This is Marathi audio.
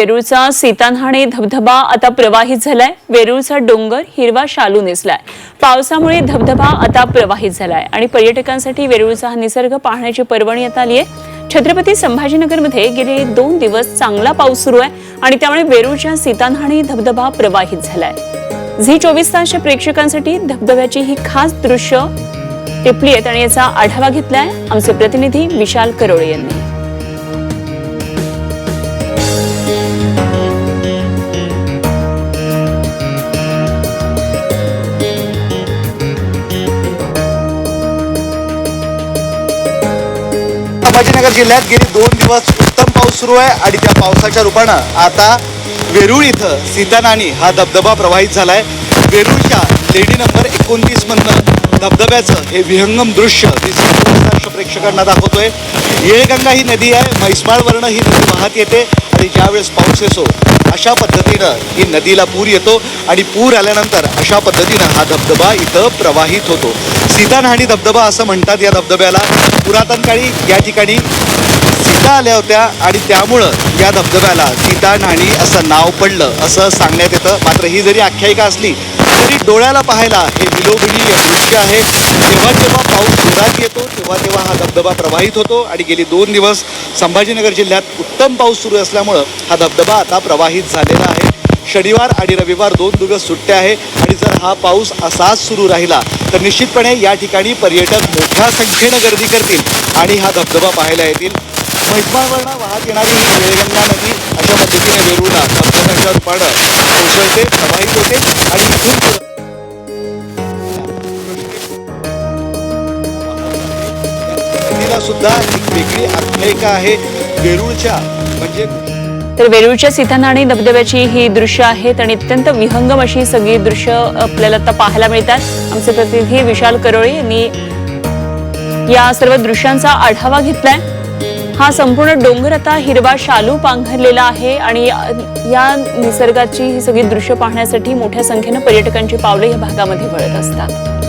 वेरूळचा सीतान्हाणे धबधबा आता प्रवाहित झालाय. वेरूळचा डोंगर हिरवा शालू नेसलाय. पावसामुळे धबधबा आता प्रवाहित झालाय आणि पर्यटकांसाठी वेरूळचा हा निसर्ग पाहण्याची पर्वणी आता आली आहे छत्रपती संभाजीनगरमध्ये गेले दोन दिवस चांगला पाऊस सुरू आहे आणि त्यामुळे वेरूळच्या सीतान्हाणे धबधबा प्रवाहित झालाय. झी चोवीस तासच्या प्रेक्षकांसाठी धबधब्याची ही खास दृश्य टिपली आहेत आणि याचा आढावा घेतलाय आमचे प्रतिनिधी विशाल करोळे यांनी. संभाजीनगर जिल्ह्यात गेली दोन दिवस उत्तम पाऊस सुरू आहे आणि त्या पावसाच्या रूपानं आता वेरूळ इथं सीतानाणी हा धबधबा प्रवाहित झालाय. वेरूळच्या लेडी नंबर एकोणतीस धबधब्याचं हे विहंगम दृश्य मी राष्ट्र प्रेक्षकांना दाखवतोय. येळगंगा ही नदी आहे म्हैसमाळवरनं ही नदी वाहत येते. आणि ज्यावेळेस पाऊस येतो अशा पद्धतीनं ही नदीला पूर येतो आणि पूर आल्यानंतर अशा पद्धतीनं हा धबधबा इथं प्रवाहित होतो. सीतानहाणी धबधबा असं म्हणतात या धबधब्याला. पुरातन काळी या ठिकाणी सीता आल्या होत्या आणि त्यामुळं या धबधब्याला सीतानहाणी असं नाव पडलं असं सांगण्यात येतं. मात्र ही जरी आख्यायिका असली तरी डोळ्याला पाहायला हे विलोभनीय दृश्य आहे. जेव्हा जेव्हा पाऊस जोरात येतो तेव्हा तेव्हा हा धबधबा प्रवाहित होतो आणि गेली दोन दिवस संभाजीनगर जिल्ह्यात उत्तम पाऊस सुरू असल्यामुळं हा धबधबा आता प्रवाहित झालेला आहे. शनिवार आणि रविवार दोन दिवस सुट्ट्या आहे आणि जर हा पाऊस असाच सुरू राहिला तर निश्चितपणे या ठिकाणी पर्यटक मोठ्या संख्येनं गर्दी करतील आणि हा धबधबा पाहायला येतील. म्हैसमाळवरनं वाहत येणारी ही वेळगंगा नदी अशा पद्धतीने वेरूळला धबधब्याच्या रूपानं कोसळते प्रवाहित होते आणि इथून नदीला सुद्धा एक वेगळी आख्यायिका आहे वेरूळच्या म्हणजे तर वेरूळच्या सीतानाणी धबधब्याची ही दृश्य आहेत आणि अत्यंत विहंगम अशी सगळी दृश्य आपल्याला आता पाहायला मिळतात. आमचे प्रतिनिधी विशाल करोळे यांनी या सर्व दृश्यांचा आढावा घेतलाय. हा संपूर्ण डोंगर आता हिरवा शालू पांघरलेला आहे आणि या निसर्गाची ही सगळी दृश्य पाहण्यासाठी मोठ्या संख्येनं पर्यटकांची पावलं या भागामध्ये वळत असतात.